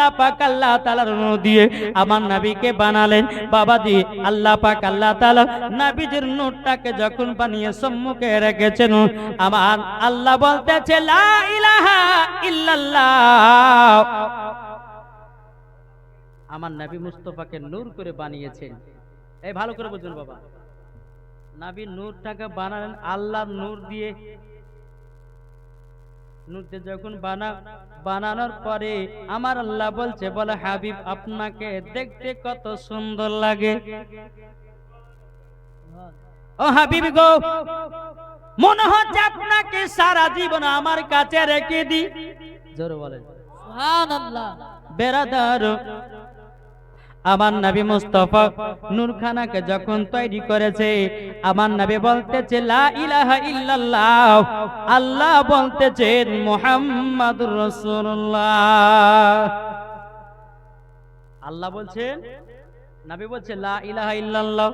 আল্লাহ পাক আল্লাহ তাআলার নূর দিয়ে আমার নবীকে বানালেন। বাবা দি আল্লাহ পাক আল্লাহ তাআলা নবীজির নূরটাকে যখন বানিয়ে সম্মুখে রেখেছেন, আমার আল্লাহ বলতেছে, লা ইলাহা ইল্লাল্লাহ। আমার নবী মুস্তফাকে নূর করে বানিয়েছেন। এই ভালো করে বুঝুন বাবা। নবী নূরটাকে বানালেন আল্লাহর নূর দিয়ে দিয়ে যখন বানা বানানোর পরে আমার আল্লাহ বলছে বলে হাবিব আপনাকে দেখতে কত সুন্দর লাগে। ও হাবিব গো মনে হচ্ছে আপনাকে সারা জীবন আমার কাছে রেখে দি জোরে বলেন। সুবহানাল্লাহ। বেরাদার আমার নবী মুস্তফা নূরখানাকে যখন তৈরি করেছে, আমার নবী বলতেছে, লা ইলাহা আল্লাহ বলতেছেন, মুহাম্মাদুর রাসূলুল্লাহ। আল্লাহ বলছেন, নবী বলছে, লা ইলাহা ইল্লাল্লাহ।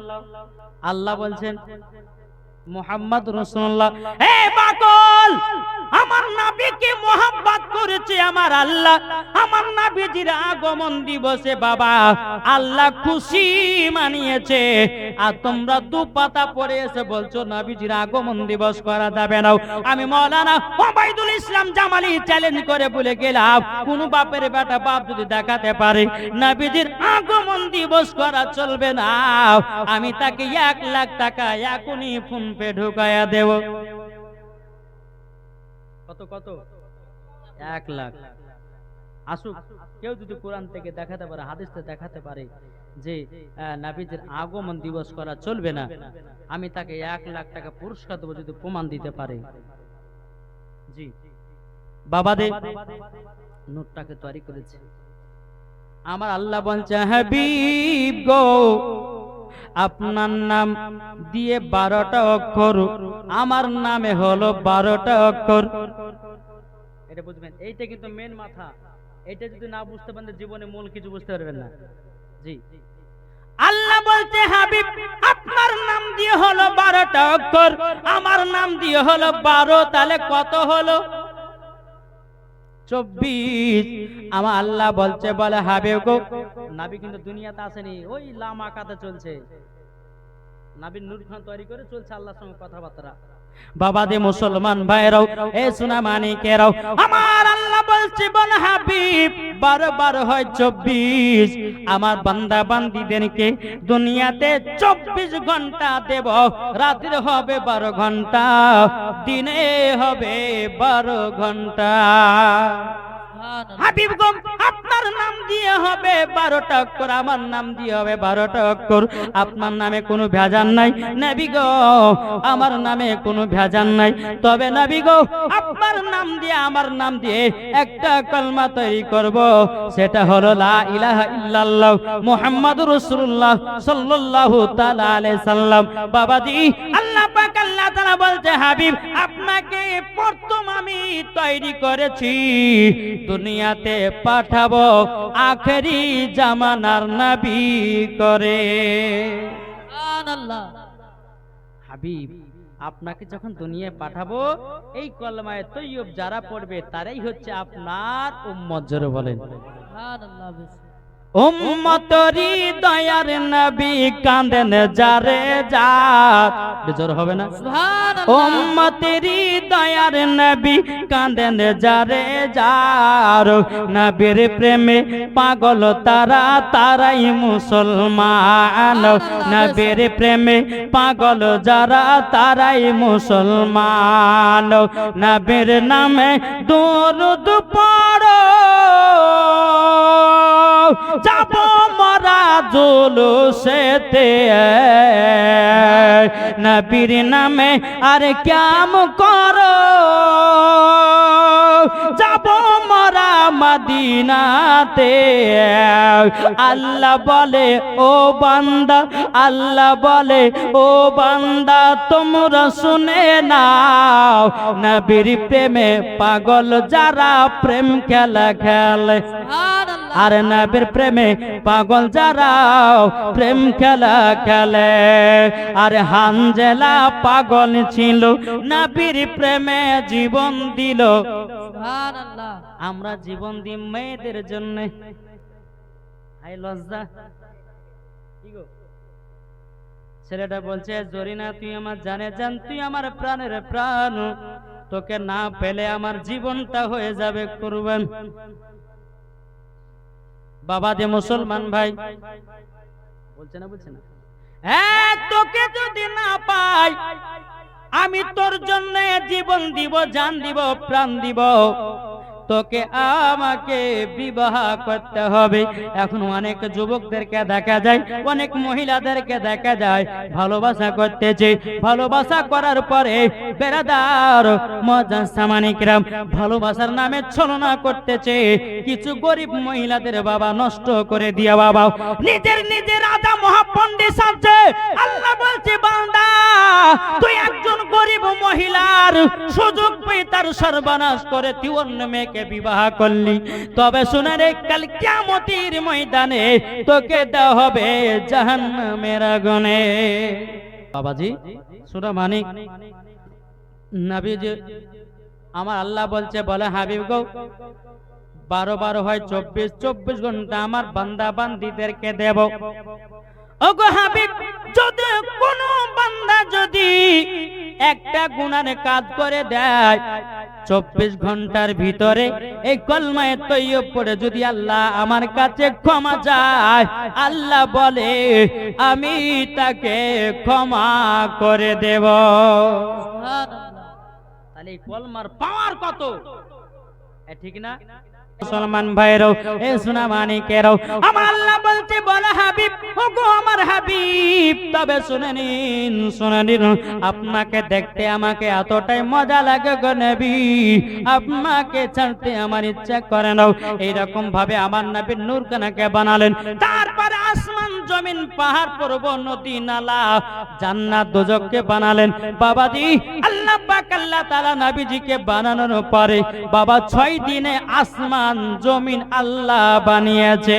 আল্লাহ বলছেন মুহাম্মদ রাসূলুল্লাহ। হে পাগল! আমার নবীকে মোহাব্বত করেছে আমার আল্লাহ। আমার নবীজির আগমন দিবসে বাবা, আল্লাহ খুশি মানিয়েছে। আর তোমরা দু পাতা পড়ে এসে বলছো, নবীজির আগমন দিবস করা যাবে না। আমি মৌলানা ওবাইদুল ইসলাম জামালি চ্যালেঞ্জ করে বলে গেলাম। কোন বাপের বেটা বাপ যদি দেখাতে পারে, নবীজির আগমন দিবস করা চলবে না। আমি তাকে এক লাখ টাকা এখনই ফোন পে ঢুকায়া দেব। কত কত? এক লাখ। আসুক, কেউ যদি কোরআন থেকে দেখাতে পারে, হাদিস দেখাতে পারে যে নাবিজের আগমন দিবস করা চলবে না, আমি তাকে এক লাখ টাকা পুরস্কার দেবো যদি প্রমাণ দিতে পারে। জি। বাবাদের নোটটাকে তৈরি করেছে। আমার আল্লাহ বলছে গো আপনার নাম দিয়ে বারোটা অক্ষর, আমার নামে হলো বারোটা অক্ষর। এটা বুঝবেন, এইটা কিন্তু মেন মাথা। এটা যদি না বুঝতে পারেন জীবনে মূল কিছু বুঝতে পারবেন না। জি। আল্লাহ বলছে, হাবিব, আপনার নাম দিয়ে হলো বারোটা অক্ষর, আমার নাম দিয়ে হলো বারো, তাহলে কত হলো? চব্বিশ। আমার আল্লাহ বলছে, বলে হাবে গো। নাবি কিন্তু দুনিয়াতে আসেনি, ওই লামা কাতে চলছে। নাবির নূর খান তৈরি করে চলছে আল্লাহর সঙ্গে কথাবার্তা। বাবা দে মুসলমান ভাইরাও, এ সোনা মানিকেরাও আমার আল্লাহ বলছে বল হাবিব, বারবার বারো হয় চব্বিশ। আমার বান্দা বান্দিদেরকে দুনিয়াতে চব্বিশ ঘণ্টা দেব। রাতের হবে বারো ঘণ্টা, দিনে হবে বারো ঘণ্টা। আপনার নাম দিয়ে হবে বারোটা অক্ষর, আমার নাম দিয়ে হবে বারোটা অক্ষর। আপনার নামে কোনো ভেজান নাই। নবী গো, আমার নামে কোনো ভেজান নাই। তবে নবী গো, আপনার নাম দিয়ে, আমার নাম দিয়ে একটা কলমা তৈরি করব। সেটা হলো, লা ইলাহা ইল্লাল্লাহ মুহাম্মাদুর রাসূলুল্লাহ সাল্লাল্লাহু আল্লাহ আল্লাহ তাআলা বলছে, হাবিব, আপনাকে প্রথম আমি তৈরি করেছি। দুনিয়াতে পাঠাবো আখেরি জামানার নাবি করে। হাবিব আপনাকে যখন দুনিয়ায় পাঠাবো এই কলমায় তৈয়ব যারা পড়বে তারাই হচ্ছে আপনার উম্মত জোরে বলেন। সুবহানাল্লাহ বেশ। উম্মতরি দয়ার নবী কাঁদেন যারে যার। বেজর হবে না? উম্মতেরি দয়ার নবী কাঁদেন যারে যার। নবীর প্রেমে পাগল তারা তারাই মুসলমান। নবীর প্রেমে পাগল যারা তারাই মুসলমান। নবীর নামে দরুদ পড়ো। জুলুসেতে নবীর নামে আর ক্যাম করো। যাব মরা মদিনাতে। আল্লাহ বলে, ও বান্দা, আল্লাহ বলে, ও বান্দা, তোমরা শুনে নাও। নবীর প্রেমে পাগল যারা প্রেম খেলা খেলে। সুবহানাল্লাহ। আর নবীর প্রেমে পাগল যারা প্রেম খেলা খেলে। আর হানজেলা পাগল ছিল, নবীর প্রেমে জীবন দিল। আমরা জীবন দিই মেয়েদের জন্য। হাই, লজ্জা। ছেলেটা বলছে, জরিনা, তুই আমার জানে জান তুই আমার প্রাণের প্রাণ। তোকে না পেলে আমার জীবনটা হয়ে যাবে কুরবান। বাবা যে মুসলমান ভাই। বলছে না বলছে না। হ্যাঁ তোকে যদি না পাই, আমি তোর জন্য জীবন দিব, জান দিব, প্রাণ দিব। তোকে আমাকে বিবাহ করতে হবে। এখন অনেক যুবকদেরকে দেখা যায়, অনেক মহিলাদেরকে দেখা যায়, ভালোবাসা করতেছে। ভালোবাসা করার পরে বেড়াদার মজা সামানিকরাম ভালোবাসার নামে ছলনা করতেছে। কিছু গরিব মহিলাদের বাবা নষ্ট করে দিয়া বাবা। নিজের নিজের আদা মহাপন্ডিত আছে আল্লাহ বলছে, বান্দা, তুই একজন গরিব মহিলার সুযোগ পেয়ে তার সর্বনাশ করে তুই অন্য মেয়েকে বিবাহ করলি। তবে শুনে রে, কাল কিয়ামতের ময়দানে তোকে দেওয়া হবে জাহান্নামের আগুনে। বাবাজি, সুরা মানিক। নবীজি, আমার আল্লাহ বলছে, বলে, হাবিব গো, বারো বারো হয় চব্বিশ চব্বিশ ঘণ্টা আমার বান্দা বান্দিদেরকে দেব। কোন বান্দা যদি একটা গুনার কাজ করে দেয়, চব্বিশ ঘণ্টার ভিতরে এই কলমায় তৈয় পড়ে যদি আল্লাহ আমার কাছে ক্ষমা চায়, আল্লাহ বলে, আমি তাকে ক্ষমা করে দেব। তাহলে কলমার পাওয়ার কত? ঠিক না? মুসলমান ভাইরাও এ সোনা মানিকেরাও আমার আল্লাহ বলতে বলে হাবিব, ওগো আমার হাবিব, তবে শুনে নিন শুনে নিন, আপনাকে দেখতে আমাকে এতটাই মজা লাগে গো নবী, আপনাকে ছাড়তে আমার ইচ্ছা করে নাও এইরকম ভাবে আমার নবীর নূরখানাকে বানালেন। তারপরে আসমান, জমিন, পাহাড়, পর্বত, নদী, নালা, জান্নাত দোজককে বানালেন। বাবাজি, আল্লাহ পাক আল্লাহ তাআলা নবীজিকে বানানোর পরে বাবা ছয় দিনে আসমান জমিন আল্লাহ বানিয়েছে।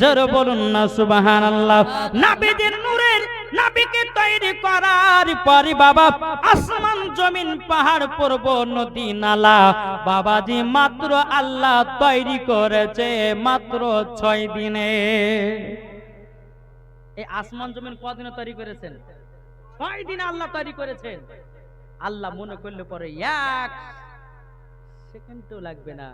জোর বলুন না, সুবহানাল্লাহ। নবীজির নূরের নবীকে তৈরি করার পরে বাবা আসমান জমিন পাহাড় পর্বত নদী নালা। বাবাজি মাত্র আল্লাহ তৈরি করেছে মাত্র ছয় দিনে। এই আসমান জমিন কদিনে তৈরি করেছেন? ছয় দিনে আল্লাহ তৈরি করেছেন। আল্লাহ মনে করলে পরে এক সেকেন্ডও লাগবে না।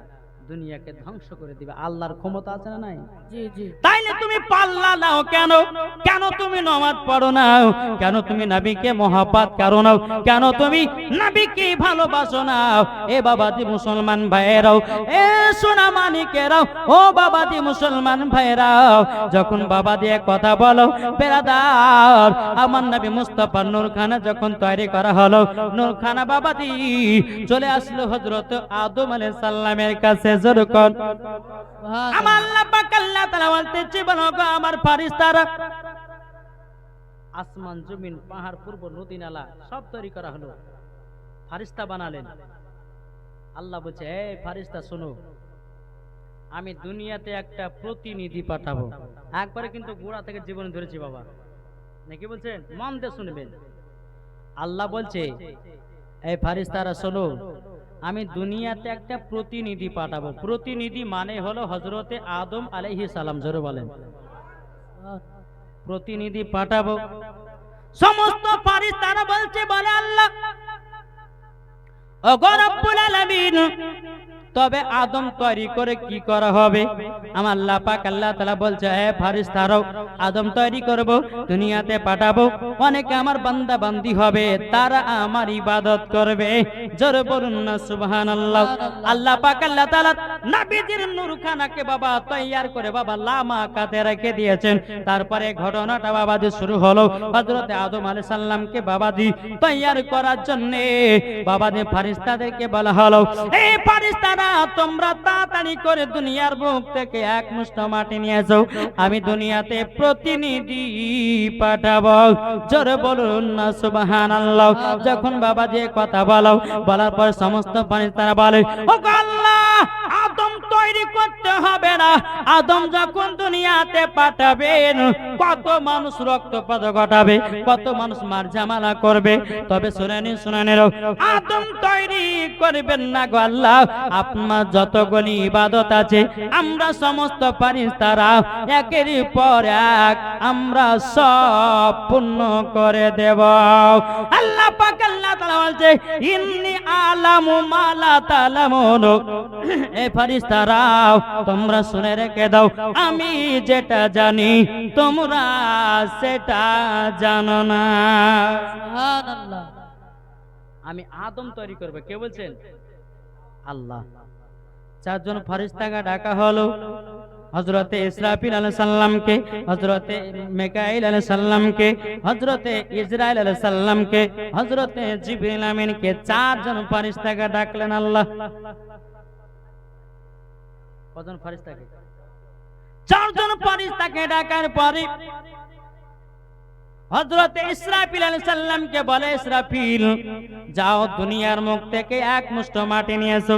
দুনিয়াকে ধ্বংস করে দিবে। আল্লাহর ক্ষমতা আছে না নাই? জি জি। তাইলে তুমি পাল্লা নাও কেন? কেন তুমি নমাজ পড়ো না? কেন তুমি নবীকে মহাপাত করো না? কেন তুমি নবীকে ভালোবাসো না? এ বাবাজি মুসলমান ভাইয়েরাও এ সোনা মানিকেরাও ও বাবাজি মুসলমান ভাইয়েরাও যখন বাবা দিয়ে কথা বলো বেরাদার আমার নবী মুস্তাফা নূর খানা যখন তৈরি করা হলো নূর খানা বাবাজি চলে আসলো হজরত আদম আলাইহিস সালামের কাছে। আমার আল্লাহ পাক আল্লাহ তাআলা বলতেছে, বলো গো আমার আসমান, জমিন, পাহাড়, পূর্ব নদী, নালা, সব তৈরি করা হলো। বানালেন। আল্লাহ বলছে শোনো, আমি দুনিয়াতে একটা প্রতিনিধি পাঠাবো। একবারে কিন্তু গোড়া থেকে জীবন ধরেছি বাবা। নাকি বলছেন? মন দিয়ে শুনবেন। আল্লাহ বলছে এই ফারিস্তারা শোনো আমি দুনিয়াতে একটা প্রতিনিধি পাঠাবো। প্রতিনিধি মানে হলো হজরতে আদম আলহি সালাম, জোরে বলেন। প্রতিনিধি পাঠাবো। সমস্ত ফারিস্তারা বলছে, বলে আল্লাহ ও তবে আদম তৈরি করে কি করা হবে? আমার আল্লাহ পাক আল্লাহ তাআলা বলছে হে ফারিস্তারাও আদম তৈরি করব, দুনিয়াতে পাঠাবো। অনেকে আমার বান্দা বান্দি হবে, তারা আমার ইবাদত করবে। জোরে বলুন না, সুবহানাল্লাহ। আল্লাহ আল্লাহ পাক আল্লাহ তাআলা নবীজির নূরখানাকে বাবা তৈয়ার করে বাবা লামা কাতে রেখে দিয়েছেন। তারপরে ঘটনাটা বাবাজি শুরু হলো। হযরতে আদম আলাইহিস সালামকে বাবাজি তৈয়ার করার জন্য বাবাজি ফারিস্তাদেরকে বলা হলো এই ফারিস্তারা তোমরা তাড়াতাড়ি করে দুনিয়ার বুক থেকে এক মুষ্ট মাটি নিয়ে যাও। আমি দুনিয়াতে প্রতিনিধি পাঠাব। জোরে বলুন না, সুবহানাল্লাহ। যখন বাবা যে কথা বলো বলার পর সমস্ত পানি তারা বলে ও আল্লাহ, আদম তৈরি করতে হবে না। আদম যখন দুনিয়াতে পাঠাবেন, কত মানুষ রক্তপাত ঘটাবে, কত মানুষ মার ঝামেলা করবে। তবে শুনানি শুনানির আদম তৈরি করবেন না গো আল্লাহ। আপনার যতগুলি ইবাদত আছে, আমরা সমস্ত পারিস তারা একের পর এক আমরা সব পূর্ণ করে দেব। আল্লাহ পাক আল্লাহ তাআলা বলছে, ইন্নি আলামু মালা তালামুন এ ফারিস্তারাও তোমরা শুনে রেখে দাও, আমি যেটা জানি, তোমরা সেটা জানো না। আমি আদম তৈরি করবে, কে বলছেন? আল্লাহ। চারজন ফারিস্তাকে ডাকা হলো হজরতে ইসরাফিল আলাইহিস সাল্লামকে হজরতে মেকাইল আলাইহিস সাল্লামকে হজরতে ইসরায়েল আলাইহিস সাল্লামকে হজরতে জিবরিল আমিনকে চারজন ফারিস্তাকে ডাকলেন আল্লাহ। কজন ফারিস্তাকে? চারজন ফারিস্তাকে ডাকার পরে হজরত ইসরাফিল আলাইহিস সাল্লামকে বলে, ইসরাফিল, যাও দুনিয়ার মুখ থেকে এক মুষ্ঠ মাটি নিয়ে এসো।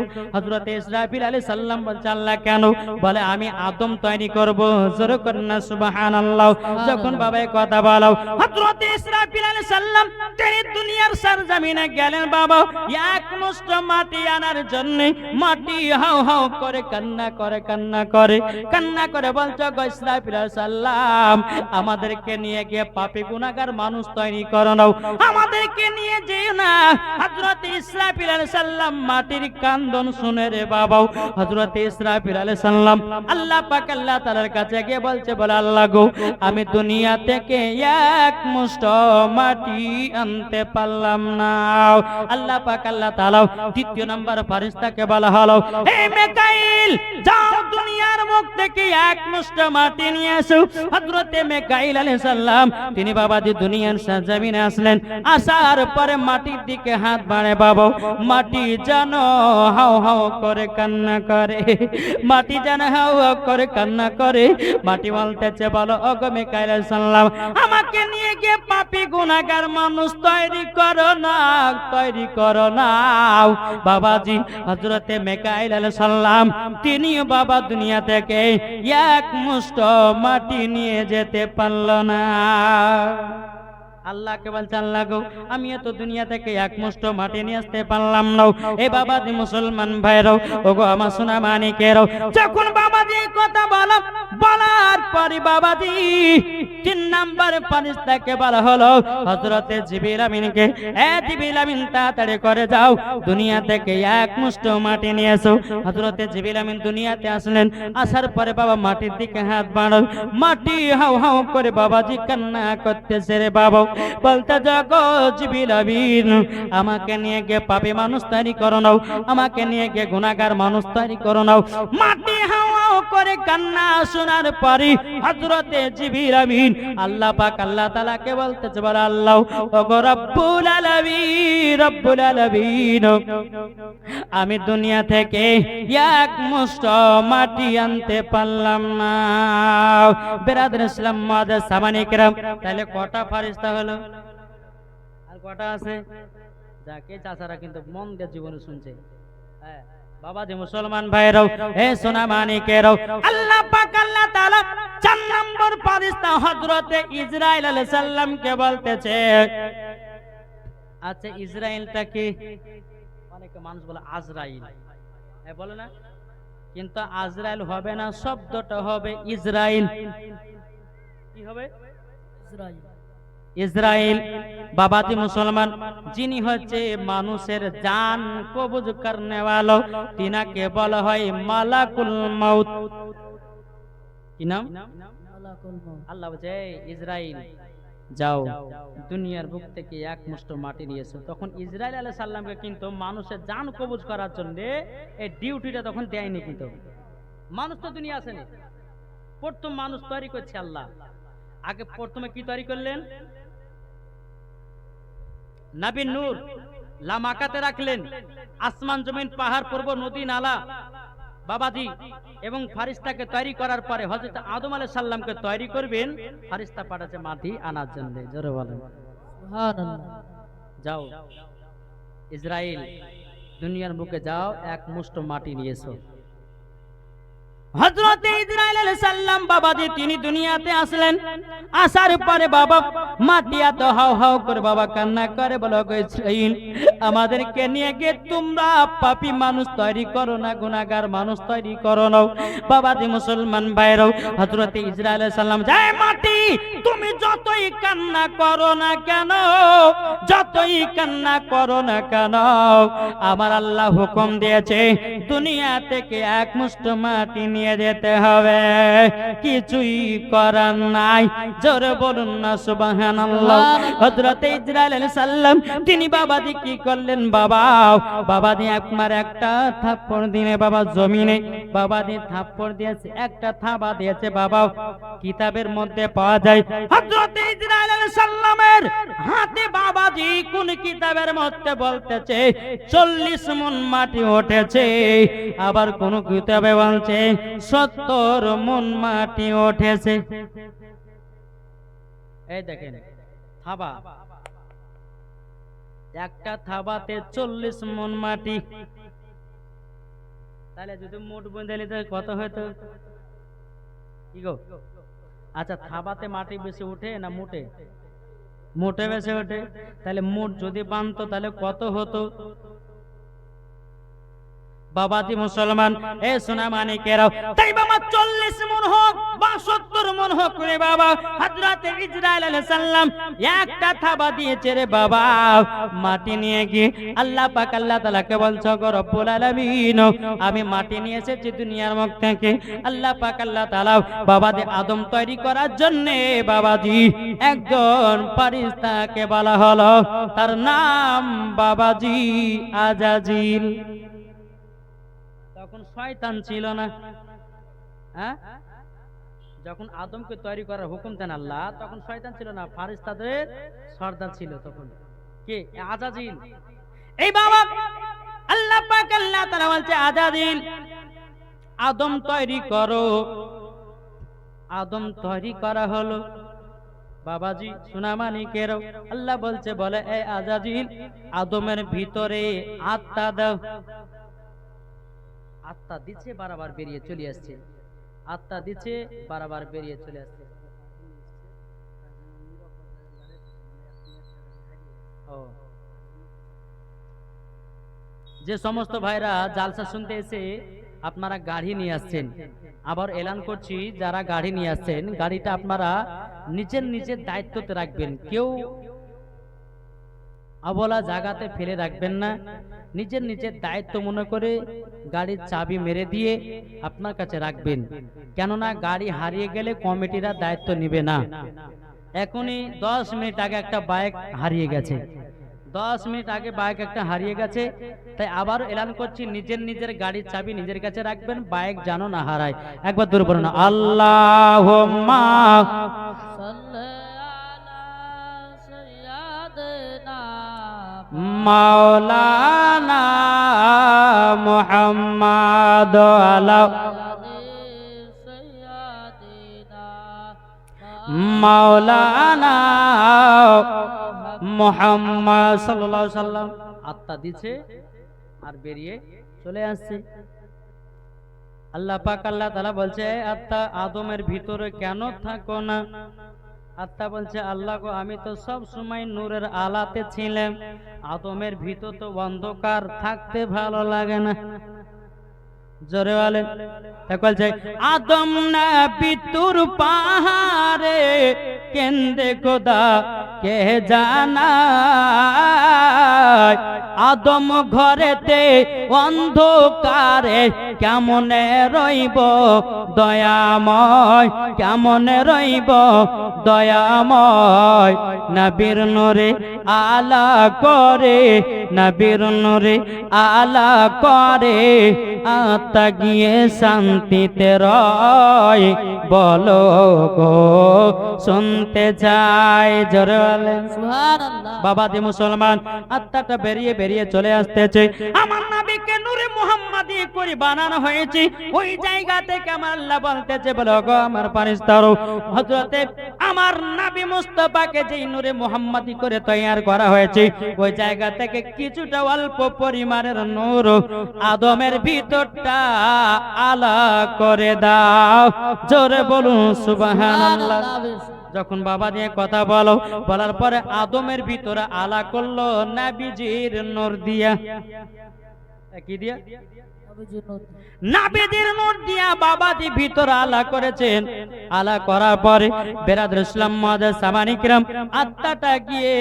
ইসরাফিল আলাইহিস সাল্লাম বলছে, আল্লাহ কেন? বলে, আমি আদম তৈরি করব। জোরে করেন না, সুবহানাল্লাহ। যখন কথা বলো ইসরাফিল আলাইহিস সাল্লাম তিনি দুনিয়ার সরজমিনে গেলেন, বাবা, এক মুষ্ঠ মাটি আনার জন্য মাটি হাও হাও করে কান্না করে কান্না করে কান্না করে বলছো ইসরাফিল সাল্লাম আমাদেরকে নিয়ে গিয়ে পাপী গুনাহগার মানুষ তৈরি করো আমাদেরকে নিয়ে যেও না। হযরত ইসরাফিল আলাইহিস সালাম মাটির কান্দন শুনে রে বাবা হযরত ইসরাফিল আলাইহিস সালাম আল্লাহ পাক আল্লাহ তাআলার কাছে গিয়ে বলছে, বলে, আল্লাহ গো, আমি দুনিয়া থেকে এক মুষ্ঠ মাটি আনতে পারলাম না। আল্লাহ পাক আল্লাহ তাআলা দ্বিতীয় নাম্বার ফেরেশতাকে বলা হলো, হে মেকাইল, যাও দুনিয়ার মুখ থেকে এক মুষ্ট মাটি নিয়ে এসো। হযরতে মেকাইল আলাইহিস সালাম, তিনি বাবাজি দুনিয়ার জমিনে আসলেন। আসার পরে মাটির দিকে হাত বাড়ে, বাবা। মাটি যেন হাও হাও করে কান্না করে। মাটি যেন হাও হাও করে কান্না করে। মাটি বলতেছে, বলো অগমে কাইলা সাল্লাম আমাকে নিয়ে গিয়ে পাপি গুনাহগার মানুষ তৈরি করো না, তৈরি করো না। বাবাজি হজরতে মেকাইল সাল্লাম তিনিও বাবা দুনিয়া থেকে এক মুষ্ট মাটি নিয়ে যেতে পারল না। uh, আল্লাহকে বলছে, আল্লাহ আমি এত দুনিয়া থেকে এক মুষ্ট মাটি নিয়ে আসতে পারলাম না। এ বাবাজি মুসলমান ভাইরাও ও গো আমার সোনা মানিকেরাও। যখন বাবাজি এই কথা বলো, বলার পরে বাবাজি তিন নাম্বার ফারিস্তাকে বলা হলো, হযরতে জিবিল আমিনকে, এ জিবিল আমিন, তাড়াতাড়ি করে যাও, দুনিয়া থেকে এক মুষ্ট মাটি নিয়ে এসো। হযরতে জিবিল আমিন দুনিয়াতে আসলেন, আসার পরে বাবা মাটির দিকে হাত বাড়াও মাটি হাও হাও করে বাবাজি কান্না করতেছে রে বাবা। বলতে জগ জিবিল আমিন। আমাকে নিয়ে গিয়ে পাপী মানুষ তৈরি করো আমাকে নিয়ে গিয়ে গুনাহগার মানুষ তৈরি করো মাটি হাও হাও করে কান্না শোনার পরে হযরতে জিবিল আমিন আল্লাহ পাক আল্লাহ তাআলাকে বলতেছে বলে আল্লাহ রব্বুল রব্বুল আলামিন, আমি দুনিয়া থেকে এক মুষ্ট মাটি আনতে পারলাম না। বেরাদুল ইসলাম মাদার সামানি কেরাম, তাহলে কটা ফারিস্তা হলো? আর কটা আছে? যাকে চাচারা কিন্তু মন দিয়ে জীবনে শুনছে। হ্যাঁ। বাবা মুসলমান ভাইরাও হে সোনা মানিকেরাও আল্লাহ পাক আল্লাহ তাআলা চার নম্বর হযরতে আলাইহিস বলতেছে। আচ্ছা ইসরাইলটা কি? অনেকে মানুষ বলে আজরাইল। হ্যাঁ বলে না? কিন্তু আজরাইল হবে না, শব্দটা হবে ইসরাইল কি হবে? ইসরাইল ইসরাইল বাবাজি মুসলমান যিনি হচ্ছে মানুষের জান কবজ করনে वालो তিনাকে বলা হয় মালাকুল মাউত। কি নাম? আল্লাহ বলছে "এই ইসরাইল যাও দুনিয়ার বুক থেকে এক মুষ্ট মাটি নিয়েছো। তখন ইসরাইল আলাইহিস সাল্লামকে কিন্তু মানুষের জান কবজ করার জন্য এই ডিউটিটা তখন দেয়নি কিন্তু। মানুষ তো দুনিয়া আসেনি প্রথম মানুষ তৈরি করছে আল্লাহ। আগে প্রথমে কি তৈরি করলেন? নাবিন নূর লামাকাতে রাখলেন আসমান জমিন পাহাড় পর্বত নদী নালা। বাবাজি এবং ফারিস্তাকে তৈরি করার পরে হযরত আদম আলাইহিস সাল্লামকে তৈরি করবেন ফারিস্তা পাঠাচ্ছে মাটি আনার জন্য। জোরে বলেন। যাও ইসরাইল দুনিয়ার মুখে যাও এক মুষ্ট মাটি নিয়ে তৈরি করো না বাবাজি মুসলমান সালাম যায় মাটি, তুমি যতই কান্না করো না কেন, যতই কান্না করো না কেন, আমার আল্লাহ হুকুম দিয়েছে, দুনিয়া থেকে এক মুষ্ট মাটি নিয়ে যেতে হবে। কিছুই করার নাই। জোরে বলুন না, সুবহানাল্লাহ। হযরত ইসরাইল আলাইহিস সালাম, তিনি বাবাজি কি করলেন? বাবা, বাবাজি একমার একটা থাপ্পড় দিনে বাবা জমিনে। বাবাজি থাপ্পড় দিয়েছে, একটা থাবা দিয়েছে। বাবা, কিতাবের মধ্যে পাওয়া যায়, হযরত ইসরাইল আলাইহিস সালামের হাতে বাবাজি কোন কিতাবের মধ্যে বলতেছে, চল্লিশ মন মাটি উঠেছে। আবার কোন কিতাবে বলছে সত্তর মন মাটি উঠেছে এই দেখেন, থাবা। একটা থাবাতে চল্লিশ মন মাটি। তাহলে যদি মোট বুঝে নিতে কত হয়তো কি গো? আচ্ছা থাবাতে মাটি বেশি উঠে না মোটে? মোটে বেশি ওঠে তাহলে মোট যদি বানতো, তাহলে কত হতো? বাবাজি মুসলমান, এ সোনা মানিকেরাও তাই বাবা চল্লিশ মন হোক বা সত্তর মন হোক রে বাবা হজরত ইসরায়েল আলাইহিস সালাম একটা থাবা দিয়েছে রে বাবা। মাটি নিয়ে গিয়ে আল্লাহ পাক, আল্লাহ তাআলাকে বলছো গো রব্বুল আলামিন, আমি মাটি নিয়ে এসেছি দুনিয়ার মুখ থেকে। আল্লাহ পাক, আল্লাহ তাআলা বাবাজি আদম তৈরি করার জন্য বাবাজি একজন ফারিস্তাকে বলা হলো, তার নাম বাবাজি আজাজিল। শয়তান ছিল না। হ্যাঁ? যখন আদমকে তৈরি করার হুকুম দেন আল্লাহ, তখন শয়তান ছিল না, ফারিস্তাদের সর্দার ছিল তখন। কে? আজাজিল। এই বাবা, আল্লাহ পাক, আল্লাহ তাআলা বলছে, আজাজিল, আদম তৈরি করো। আদম তৈরি করা হলো। বাবাজি সুনামানিকেরও আল্লাহ বলছে, বলে এই আজাজিল, আদমের ভিতরে আত্মা দাও। আত্মা দিচ্ছে, বারবার বেরিয়ে চলে আসছে। আত্মা দিচ্ছে, বারবার বেরিয়ে চলে আসছে। যে সমস্ত ভাইরা জালসা শুনতে এসে আপনারা গাড়ি নিয়ে আসছেন, আবার এলান করছি, যারা গাড়ি নিয়ে আসছেন, গাড়িটা আপনারা নিজের নিজের দায়িত্বতে রাখবেন। কেউ অবলা জায়গাতে ফেলে রাখবেন না। নিজের নিজের দায়িত্ব মনে করে গাড়ির চাবি মেরে দিয়ে আপনার কাছে রাখবেন। কেননা গাড়ি হারিয়ে গেলে কমিটিরা দায়িত্ব নিবে না। এখনই দশ মিনিট আগে একটা বাইক হারিয়ে গেছে। দশ মিনিট আগে বাইক একটা হারিয়ে গেছে, তাই আবার এলান করছি, নিজের নিজের গাড়ির চাবি নিজের কাছে রাখবেন, বাইক জানো না হারায়। একবার দূর বলুন আল্লাহ মৌলানা মোহাম্মদ মৌলানা মাওলানা মোহাম্মদ সাল্লাহ সাল্লাম। আত্মা দিচ্ছে আর বেরিয়ে চলে আসছে। আল্লাহ পাক আল্লাহ তালা বলছে আত্মা, আদমের ভিতরে কেন থাকো না? আত্মা বলছে আল্লাহ গো আমি তো সব সময় নূরের আলাতে ছিলাম। আদমের ভিতর তো অন্ধকার থাকতে ভালো লাগে না। জোরে বলেন বলছে আদম না পিতুর পাহাড়ে কেন্দ্রে খোদা কে জানা আদম ঘরেতে অন্ধকারে কেমনে রইব? দয়াময়, কেমনে রইব? দয়াময়, নবীর নূরে আলা করে, নবীর নূরে আলা করে, আত্মা গিয়ে শান্তিতে রয়। বলো গো, শুনতে যায় জোরে সুবহানাল্লাহ। বাবাজি মুসলমান আত্মাটা বেরিয়ে বেরিয়ে চলে আসতেছে। আমার নবীকে নূরে মুহাম্মাদি করে বানানো হয়েছে। ওই জায়গা থেকে আমার আল্লাহ বলতেছে বলো গো আমার পারিস্তারো হযরতে আমার নবী মুস্তাফাকে যেই নূরে মুহাম্মাদি করে তৈয়ার করা হয়েছে ওই জায়গা থেকে কিছুটা অল্প পরিমাণের নূর আদমের ভিতরটা আলা করে দাও। জোরে বলুন সুবহানাল্লাহ। যখন বাবা নিয়ে কথা বলো, বলার পরে আদমের ভিতরে আলা করল, নাবিজির নর দিয়া। কি দিয়া? নাবিজির নূর দিয়া বাবাজি ভিতরে আলা করেছেন। আলা করার পরে বেরাদ ইসলাম সামানিকরাম আত্মাটা গিয়ে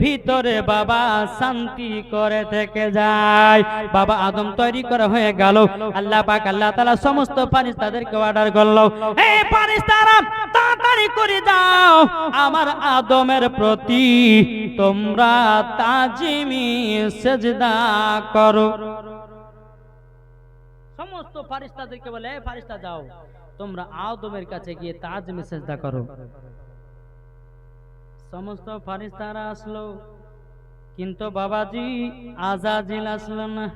ভিতরে বাবা শান্তি করে থেকে যায়। বাবা আদম তৈরি করা হয়ে গেল। আল্লাহ পাক, আল্লাহ সমস্ত পানিস তাদেরকে অর্ডার করল। এই পানিস তারা তাড়াতাড়ি করে দাও আমার আদমের প্রতি তোমরা তাজিমি সেজদা করো। সমস্ত ফারিস্তাদেরকে বলে "এই ফারিস্তা, যাও। তোমরা আদমের কাছে গিয়ে তাজমি সেজদা করো। সমস্ত ফারিস্তারা আসলো। কিন্তু বাবাজি আজাজিল আসলো না?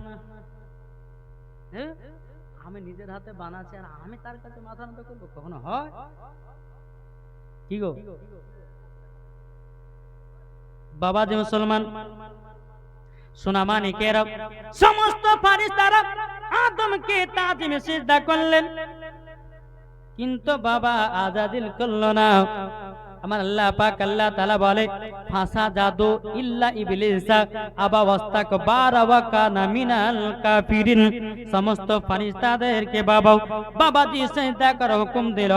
আমি নিজের হাতে বানাচ্ছি আর আমি তার কাছে মাথা নত করব? কখনো হয়? কি গো? বাবাজি মুসলমান সোনামানিকেরা সমস্ত ফারিস্তারা আদমকে তাজিমে সিজদা করলেন। কিন্তু বাবা আজাদিল করল না। আমার আল্লাহ পাক আল্লাহ তাআলা বলে, ফাসা জাদু ইল্লা ইবলিসা আবা ওয়াস্তাকবার ওয়া কানা মিনাল কাফিরিন। সমস্ত ফেরেশতাদেরকে বাবা বাবা জি সিজদা করার হুকুম দিল।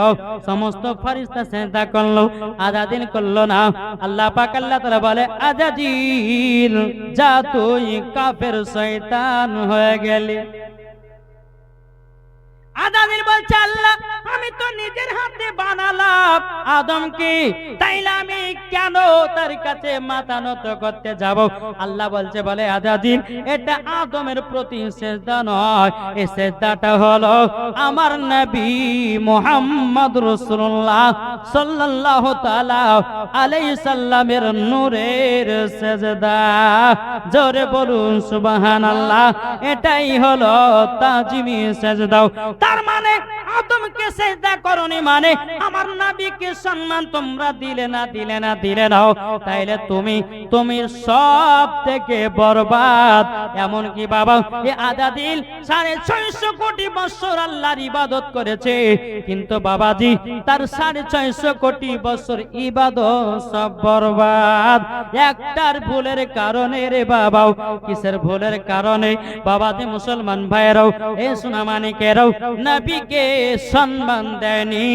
সমস্ত ফেরেশতা সিজদা করল আজাদিল করল না। আল্লাহ পাক আল্লাহ তাআলা বলে, আজাজিল যা তুই কাফের শয়তান হয়ে গেলি। আদামির বলছে, আল্লাহ আমি তো নিজের হাতে বানালাম। আদমকে, তাইলে আমি কেন তার কাছে মাথা নত করতে যাব? আল্লাহ বলছে, বলে আদাদিন এটা আদমের প্রতি সেজদা নয়। এই সেজদাটা হলো আমার নবী মোহাম্মদ রাসূলুল্লাহ সাল্লাল্লাহু তাআলা আলাইহি সাল্লামের নূরের সেজদা। জোরে বলুন, সুবহানাল্লাহ, এটাই হলো তাজিমি সেজদা তার মানে আদমকে সেজদা করনি মানে? আমার নবীকে সম্মান তোমরা দিলে না দিলে না, দিলে নাও তাইলে তুমি তুমি সব থেকে বরবাদ। এমন কি বাবা? এ আদা দিল সাড়ে ছয়শো কোটি বছর আল্লাহর ইবাদত করেছে। কিন্তু বাবাজি, তার সাড়ে ছয়শো কোটি বছর ইবাদত সব বরবাদ। একটার ভুলের কারণে রে বাবাও। কিসের ভুলের কারণে? বাবাজি মুসলমান ভাইরাও এ সোনামানিকেরাও, নবীকে সম্মান দেয়নি।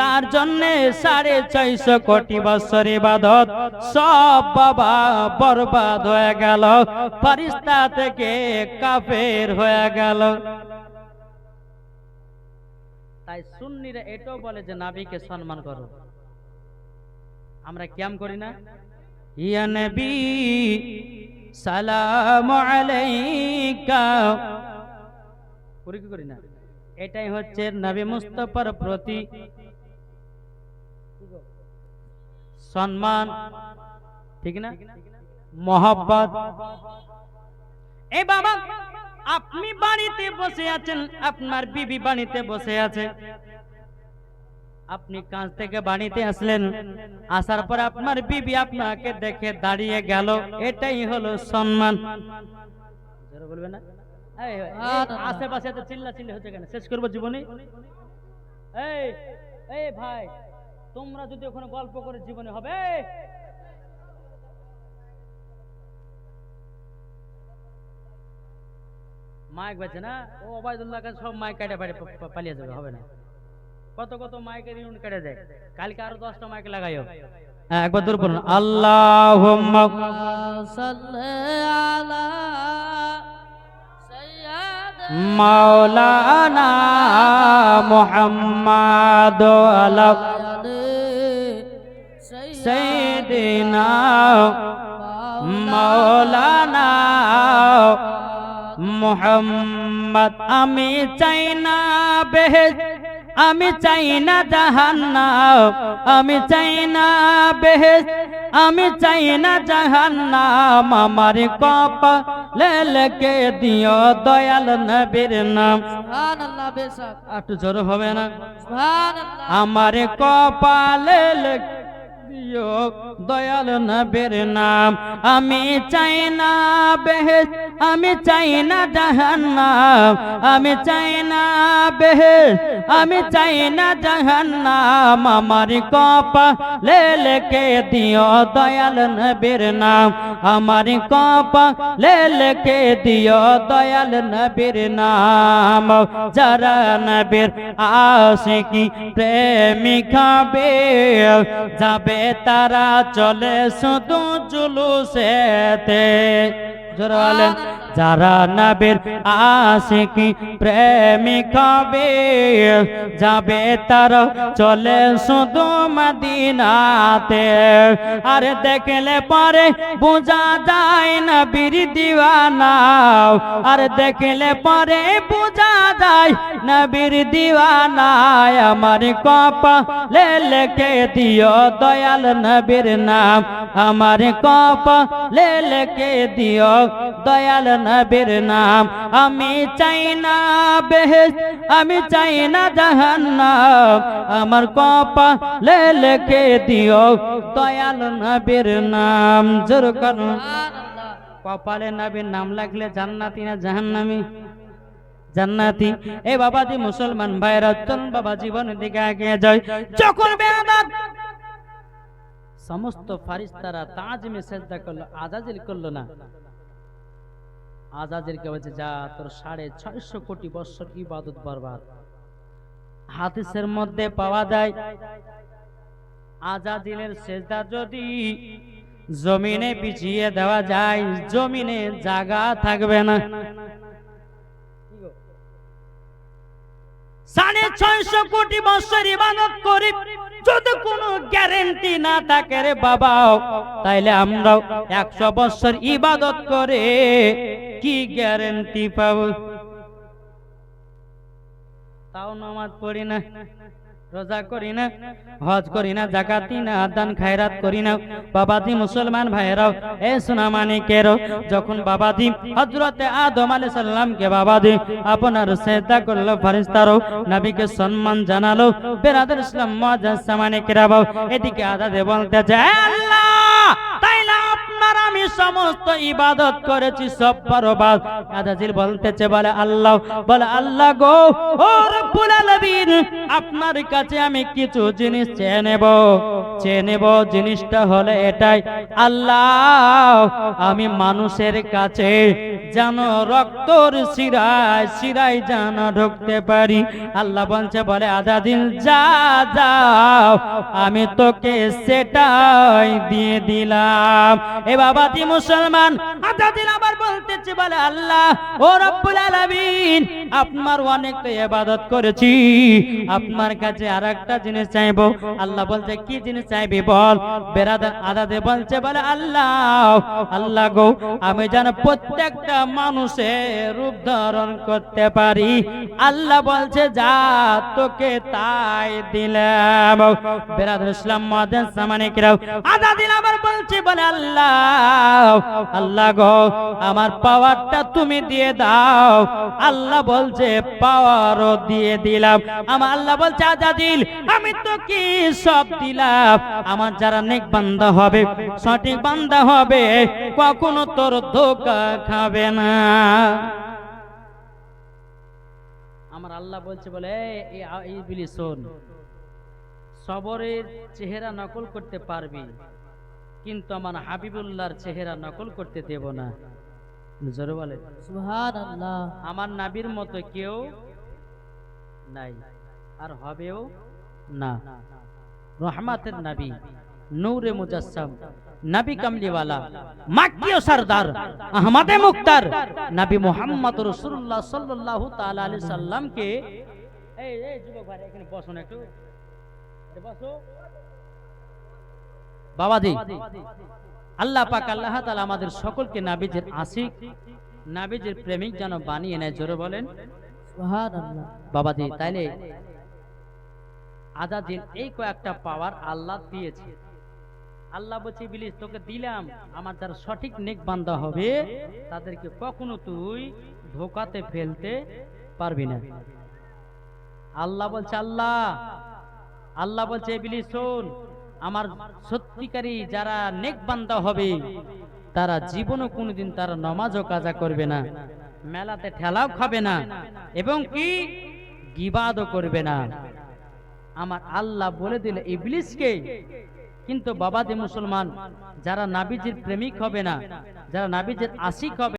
তার জন্য সাড়ে ছয়শো কোটি বছর ইবাদত সব বাবা বরবাদ হয়ে গেল। ফারিস্তা থেকে কাফের হয়ে গেল। তাই সুন্নিরা এটাও বলে যে, নাবিকে সম্মান করো। আমরা কিয়াম করি না। ইয়া নবী, সালাম আলাইকা। করি কি করি না? এটাই হচ্ছে নবী মুস্তফার প্রতি সম্মান, ঠিক না? মোহাব্বত। এই বাবা, আপনি বাড়িতে বসে আছেন, আপনার বিবি বাড়িতে বসে আছে। আপনি কাজ থেকে বাড়িতে আসলেন, আসার পর আপনার বিবি আপনাকে দেখে দাঁড়িয়ে গেল। এটাই হলো সম্মান। বলবে না? আশেপাশে তো চিল্লা চিল্লি হচ্ছে কেন? শেষ করব জীবনে? এই এই ভাই তোমরা যদি ওখানে গল্প করে জীবনে হবে মাইক বাজছে না? ও ওবায়দুল্লাহ কাছে সব মাইক কাটে পারে পালিয়ে যাবে হবে না। কত কত মাইকের ইউনিট কেটে যায় কালকে আরও দশটা মাইক লাগাইও। হ্যাঁ একবার দূর পড়ুন। আল্লাহ মাওলানা মুহাম্মাদ আলা সাইয়্যিদিনা মাওলানা মুহাম্মদ। আমি চাই না বেহেশ, আমি চাই না জাহান্নাম, আমি চাই না বেহেশ আমি চাই না জাহান্নাম আমার কপ লেলকে দিও দয়াল নবীর নাম। একটু জোর হবে না? সুবহানাল্লাহ। আমার কপালে লেখে দিও, দয়াল নবীর নাম। আমি চাই না বেহেস আমি চাই না জাহান্নাম। আমি চাই না বেহেস আমি চাই না জাহান্নাম। আমার কপালে লেখে দিও, দয়াল নবীর নাম। আমার কপালে লেখে দিও, দয়াল নবীর নাম। যারা নবীর আশিকি প্রেমিকা বে যাবে তারা চলে শুধু জুলুসেতে। জোরে বলেন, যারা নবীর আশিকি প্রেমিক হবে যাবে তার চলে শুধু মদিনাতে। আর দেখলে পরে বোঝা যায় নবীর দিওয়ানা আর দেখলে পরে বোঝা যায় নবীর দিওয়ানা আমার কপা লেখে দিও দয়াল নবীর নাম আমার কপা লে লেখে দিও। দয়াল নবীর নাম আমি চাই না বেহেস আমি চাই না জাহান্নাম। আমার কপা লে লেখে দিও। দয়াল নবীর নাম জোর করুন কপালে নবীর নাম লাগলে জান্নাতি না জাহান্নামি? জান্নাতি। এ বাবাজি মুসলমান ভাইরা চল বাবা জীবনের দিকে এগিয়ে যায় যখন বেয়াদত সমস্ত ফারিস্তারা তাজমে সেজদা করল, আজাজিল করল না। আজাজিলকে বলছে, যা, তোর সাড়ে ছয়শো কোটি বৎসর ইবাদত বরবাদ। হাদিসের মধ্যে পাওয়া যায় আজাদিলের সেজদা যদি জমিনে পিছিয়ে দেওয়া যায়, জমিনে জায়গা থাকবে না। সাড়ে ছয়শো কোটি বছর ইবাদত করি যদি কোনো গ্যারেন্টি না থাকে রে বাবা, তাইলে আমরাও একশো বছর ইবাদত করে কি গ্যারেন্টি পাবো? তাও নামাজ পড়ি না। রোজা করি না, হজ করি না, জাকাতি না, দান খায়রাত করি না। বাবাজি মুসলমান ভাইরাও এ সোনা মানিকেরও যখন বাবাজি হজরতে আদম আলাইহিস সালামকে বাবাজি আপনার সেজদা করল, ফেরেশতারও নবীকে সম্মান জানালো, বেরাদার ইসলাম মুআজ্জাজ সামানিকেরাও এদিকে আদাদে বলতে যায় আল্লাহ, তাইলে সমস্ত ইবাদত করেছি, সব বরবাদ। আদাজিল বলতেছে, বলে আল্লাহ বলে আল্লাহ গো, ও রব্বুল আলামিন, আপনার কাছে আমি কিছু জিনিস চেয়ে নেব। চেয়ে নেব জিনিসটা হলে এটাই, আল্লাহ, আমি মানুষের কাছে যেন রক্তর শিরায় শিরায় যেন ঢুকতে পারি। আল্লাহ বলছে, বলে আদাদিল যা, যাও, আমি তোকে সেটাই দিয়ে দিলাম। এ বাবাটি মুসলমান আদাদিল আবার বলতেছে, বলে, আল্লাহ, ও রব্বুল আলামিন, আপনার অনেক তো ইবাদত করেছি। আপনার কাছে আর একটা জিনিস চাইব। আল্লাহ বলছে, কি জিনিস চাইবি বল? বেরাদার আদাদে বলছে, বলে, আল্লাহ আল্লাহ গো, আমি যেন প্রত্যেকটা মানুষের রূপ ধারণ করতে পারি। আল্লাহ বলছে, যা তোকে তাই দিলাম। বেরাদার ইসলাম মহাদেন সামানিকরাও আদাদিল আবার বলছে, বলে, আল্লাহ আল্লাহ গো, আমার পাওয়ারটা তুমি দিয়ে দাও। আল্লাহ বলছে, পাওয়ারও দিয়ে দিলাম। আমার আল্লাহ বলছে আজাদিল আমি তো কি সব দিলাম। আমার যারা নেক বান্দা হবে, সঠিক বান্দা হবে, কখনো তোর ধোকা খাবে না। আমার আল্লাহ বলছে বলে "এই- এই আ- এই বিলি শোন। সবরের চেহারা নকল করতে পারবি কিন্তু আমার হাবিবুল্লাহর চেহারা নকল করতে দেব না। জোরে বলে আমার নাবির মতো কেউ নাই আর হবেও না। রহমাতের নাবি নূরে মুজাসসাম। নবী কামলিওয়ালা মাক্কিয় সরদার আহমদে মুক্তার নবী মোহাম্মদ রাসূলুল্লাহ সাল্লাল্লাহু তাআলা আলাইহি সাল্লামকে এই এই যুবক ভাই এখানে বসুন একটু। বসো। বাবাজি আল্লাহ পাক আল্লাহ তাআলা আমাদের সকলকে নাবিজের আশিক নাবিজের প্রেমিক যেন বানিয়ে নেয় জোরে বলেন। সুবহানাল্লাহ। বাবাজি তাইলে আজাদিন এই কয়েকটা পাওয়ার আল্লাহ দিয়েছে। আল্লাহ বলছে বিলিস তোকে দিলাম। আমার যারা সঠিক নেক বান্দা হবে, তাদেরকে কখনো তুই ধোকাতে ফেলতে পারবি না। আল্লাহ বলছে, আল্লাহ আল্লাহ বলছে বিলিস শোন, আমার সত্যিকারী যারা নেক বান্দা হবে, তারা জীবনও কোনোদিন তারা নমাজও কাজা করবে না, মেলাতে ঠেলাও খাবে না এবং কি? গিবাদও করবে না। আমার আল্লাহ বলে দিলে, ইবলিসকে কিন্তু বাবাদি মুসলমান যারা নাবিজির প্রেমিক হবে না যারা নাবিজের আশিক হবে